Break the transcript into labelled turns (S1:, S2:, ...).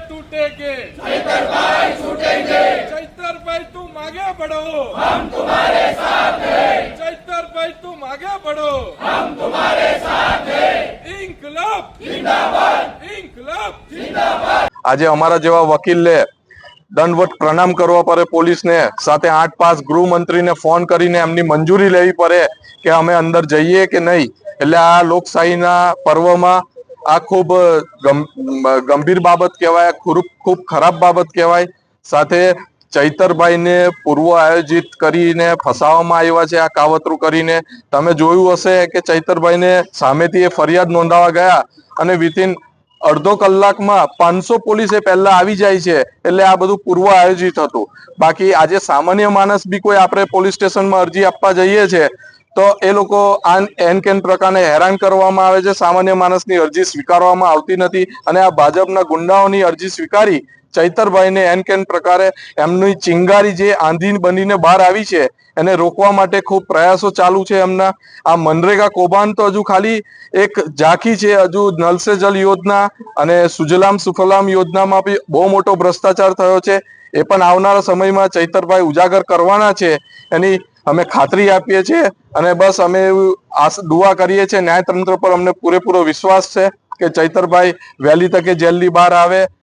S1: टूटेंगे चैतर भाई छूटेंगे चैतर भाई तुम आगे बढ़ो हम तुम्हारे साथ हैं चैतर भाई तुम आगे बढ़ो हम तुम्हारे साथ हैं इंकलाब जिंदाबाद इंकलाब
S2: આજે અમારા જેવા વકીલને દંડવટ પ્રણામ કરવા પડે પોલીસને સાથે આઠ પાસ ગૃહમંત્રીને ફોન કરીને એમની મંજૂરી લેવી પડે કે અમે અંદર જઈએ કે નહીં એટલે આ લોકશાહીના પર્વમાં આ ખૂબ ગંભીર બાબત કહેવાય, ખૂબ ખૂબ ખરાબ બાબત કહેવાય. સાથે ચૈતરભાઈને પૂર્વ આયોજિત કરીને ફસાવવામાં આવ્યા છે, આ કાવતરું કરીને. તમે જોયું હશે કે ચૈતરભાઈને સામેથી એ ફરિયાદ નોંધાવા ગયા અને વિથિન અડધો કલાકમાં પાંચસો પોલીસે પહેલા આવી જાય છે, એટલે આ બધું પૂર્વ આયોજિત હતું. બાકી આજે સામાન્ય માણસ બી કોઈ આપણે પોલીસ સ્ટેશનમાં અરજી આપવા જઈએ છે તો એ લોકો આન એન કેન પ્રકારને હેરાન કરવામાં આવે છે. સામાન્ય માણસની અરજી સ્વીકારવામાં આવતી નથી અને આ ભાજપના ગુંડાઓની અરજી સ્વીકારી ચૈતરભાઈને એન કેન પ્રકારે એમની ચિંગારી જે આંધી બનીને બહાર આવી છે એને રોકવા માટે ખૂબ પ્રયાસો ચાલુ છે એમના. આ મનરેગા કૌભાંડ તો હજુ ખાલી એક ઝાંખી છે. હજુ નલસે જલ યોજના અને સુજલામ સુફલામ યોજનામાં બી બહુ મોટો ભ્રષ્ટાચાર થયો છે. એ પણ આવનારા સમયમાં ચૈતરભાઈ ઉજાગર કરવાના છે. એની અમે ખાતરી આપીએ છીએ અને બસ અમે દુઆ કરીએ છીએ. ન્યાયતંત્ર પર અમને પૂરેપૂરો વિશ્વાસ છે કે ચૈતરભાઈ વહેલી તકે જેલની બહાર આવે.